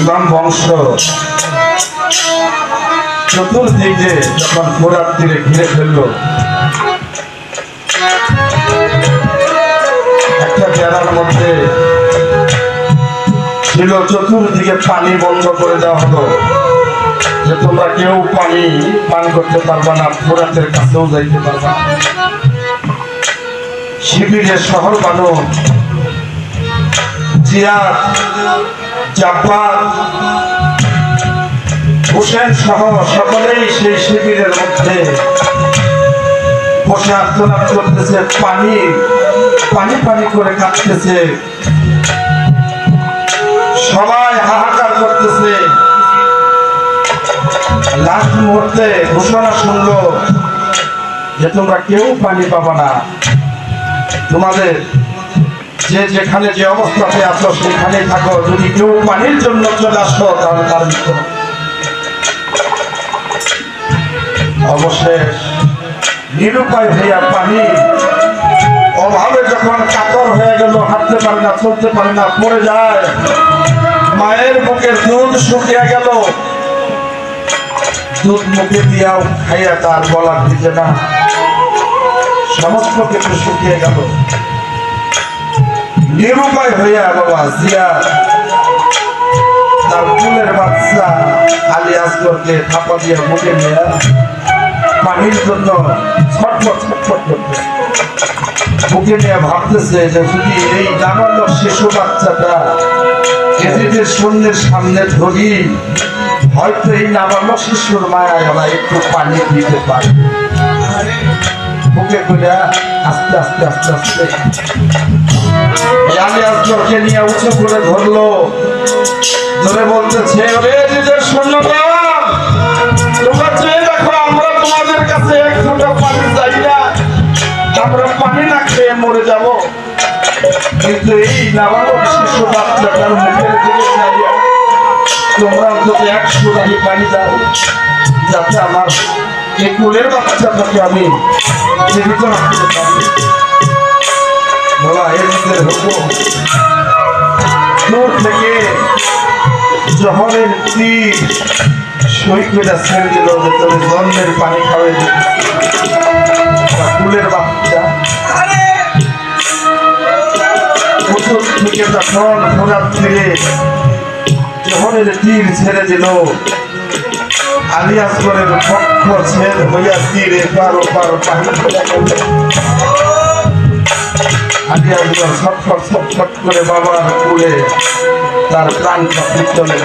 ইমাম বংশ। চতুর্দিকে যখন ফোরাত তীরে ঘিরে ফেলল, একটা বেড়ার মধ্যে ছিল চতুর্দিকে পানি বন্ধ করে দেওয়া হলো যে তোমরা কেউ পানি পান করতে পারবা না ফোরাতের কাছেও যাইতে পারবা না। শিবিরের শহর বানর জিয়াদ জাব্বার হোসেন সহ সকলেই সেই শিবিরের মধ্যে বসে আত্মনাদ করতেছে, পানি পানি পানি করে কাঁদতেছে। সবাই হাহাকার করতেছে। লাস্ট মুহূর্তে ঘোষণা শুনলো যে তোমরা কেউ পানি পাবা না। তোমাদের যে যেখানে যে অবস্থাতে আছো সেখানে থাকো। যদি কেউ পানির জন্য চলে আসো, তাহলে তার। অবশেষ নিরুপায় হইয়া পানি অভাবে যখন কাতর হয়ে গেল, হাঁটতে পারে না, চলতে পারে না, পড়ে যায়। মায়ের বুকের দুধ শুকিয়ে গেল। দুধ মুখে দিয়াও খাইয়া তার গলা দিতে না, সমস্ত কিছু শুকিয়ে গেল। নিরুপায় হইয়া বাবা, জিয়া। তার ফুলের বাচ্চা আলী আসগরকে থাপা দিয়ে মুখে নিয়ে পানির জন্য ছটফট ছটফট করতে। বুকে নিয়ে ভাবতেছে যে যদি এই জানাল শিশু বাচ্চাটা এজিদের শূন্যের সামনে ধরি, হয়তো এই নামালো শিশুর মায়ায় ওরা একটু পানি দিতে পারে। বুকে করে আস্তে আস্তে আস্তে আস্তে। আলী আসগরকে নিয়ে উঁচু করে ধরলো। ধরে বলতেছে, ওরে নিজের শূন্যতা আমরা তোমাদের পানি চাই মরে যাব। কিন্তু এই নাবালক শিশু পানি দাও, যাতে আমার এই কুলের বাচ্চাটাকে আমি মধ্যে হুকুম দূর থেকে জহরের তীর সৈকতটা ছেড়ে দিল যে তোর জন্মের পানি দিল ফুলের বাচ্চা। উঁচু থেকে যখন ঘোরার তীরে জহরের তীর ছেড়ে দিল, আলী আসগরের পক্ষ ছেদ হইয়া তীর এপার ওপার পানি আলী আসগর ছটফট ছটফট করে বাবার কুলে তার প্রাণ চলে